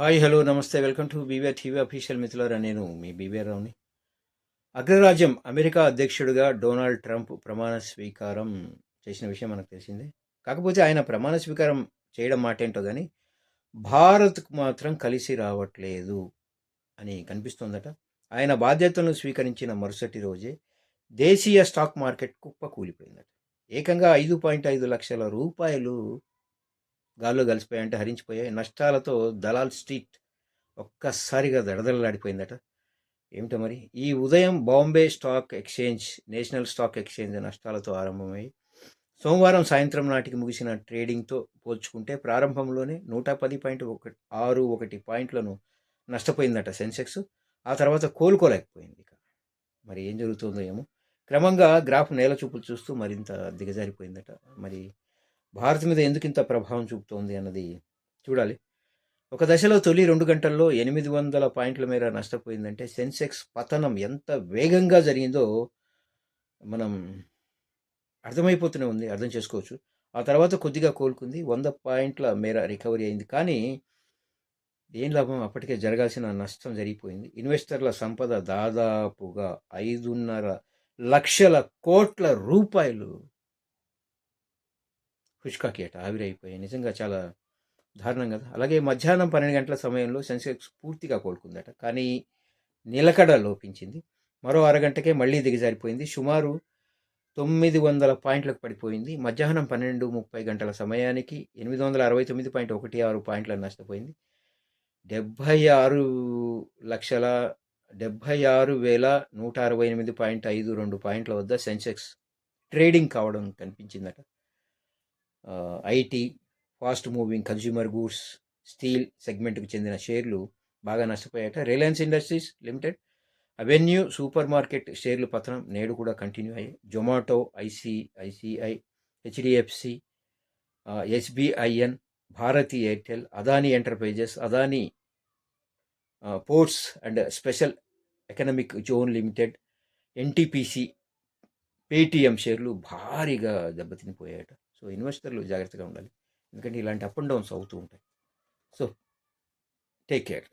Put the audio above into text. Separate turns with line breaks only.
hi hello నమస్తే welcome to BVR TV official మిత్రులారా నేను మీ బీవీఆర్ రావుని అగ్రరాజ్యం అమెరికా అధ్యక్షుడిగా డొనాల్డ్ ట్రంప్ ప్రమాణ స్వీకారం చేసిన విషయం మనకు తెలిసిందే కాకపోతే ఆయన ప్రమాణ స్వీకారం చేయడం మాట ఏంటో కానీ భారత్కు మాత్రం కలిసి రావట్లేదు అని కనిపిస్తోందట ఆయన బాధ్యతలను స్వీకరించిన మరుసటి రోజే దేశీయ స్టాక్ మార్కెట్ కుప్ప కూలిపోయిందట ఏకంగా ఐదు పాయింట్ ఐదు లక్షల రూపాయలు గాల్లో కలిసిపోయాయంటే హరించిపోయాయి నష్టాలతో దలాల్ స్ట్రీట్ ఒక్కసారిగా దడదడలాడిపోయిందట ఏమిటో మరి ఈ ఉదయం Bombay stock exchange national stock exchange నష్టాలతో ఆరంభమయ్యి సోమవారం సాయంత్రం నాటికి ముగిసిన ట్రేడింగ్తో పోల్చుకుంటే ప్రారంభంలోనే నూట పది పాయింట్ ఒకటి ఆరు ఒకటి పాయింట్లను నష్టపోయిందట సెన్సెక్స్ ఆ తర్వాత కోలుకోలేకపోయింది ఇక మరి ఏం జరుగుతుందో ఏమో క్రమంగా గ్రాఫ్ నేల చూపులు చూస్తూ మరింత దిగజారిపోయిందట మరి భారత్ మీద ఎందుకు ఇంత ప్రభావం చూపుతోంది అన్నది చూడాలి ఒక దశలో తొలి రెండు గంటల్లో ఎనిమిది వందల పాయింట్ల మేర నష్టపోయిందంటే సెన్సెక్స్ పతనం ఎంత వేగంగా జరిగిందో మనం అర్థమైపోతూనే ఉంది అర్థం చేసుకోవచ్చు ఆ తర్వాత కొద్దిగా కోలుకుంది వంద పాయింట్ల మేర రికవరీ అయింది కానీ ఏం లాభం అప్పటికే జరగాల్సిన నష్టం జరిగిపోయింది ఇన్వెస్టర్ల సంపద దాదాపుగా ఐదున్నర లక్షల కోట్ల రూపాయలు కుష్కాకేట ఆవిరైపోయాయి నిజంగా చాలా దారుణం కదా అలాగే మధ్యాహ్నం పన్నెండు గంటల సమయంలో సెన్సెక్స్ పూర్తిగా కోలుకుందట కానీ నిలకడ లోపించింది మరో అరగంటకే మళ్ళీ దిగజారిపోయింది సుమారు తొమ్మిది వందల పాయింట్లకు పడిపోయింది మధ్యాహ్నం పన్నెండు ముప్పై గంటల సమయానికి ఎనిమిది వందల అరవై తొమ్మిది పాయింట్ ఒకటి ఆరు పాయింట్లను నష్టపోయింది డెబ్భై ఆరు లక్షల డెబ్భై ఆరు వేల నూట అరవై ఎనిమిది పాయింట్ ఐదు రెండు పాయింట్ల వద్ద సెన్సెక్స్ ట్రేడింగ్ కావడం కనిపించిందట IT fast moving consumer goods steel సెగ్మెంట్కు చెందిన షేర్లు బాగా నష్టపోయాట Reliance Industries Limited Avenue super market షేర్లు పతనం నేడు కూడా కంటిన్యూ అయ్యాయి Zomato ICICI HDFC SBIN Bharti Airtel Adani enterprises Adani ports and special economic zone limited NTPC Paytm షేర్లు భారీగా దెబ్బతినిపోయాయట సో ఇన్వెస్టర్లు జాగ్రత్తగా ఉండాలి ఎందుకంటే ఇలాంటి అప్ అండ్ డౌన్స్ అవుతూ ఉంటాయి సో టేక్ కేర్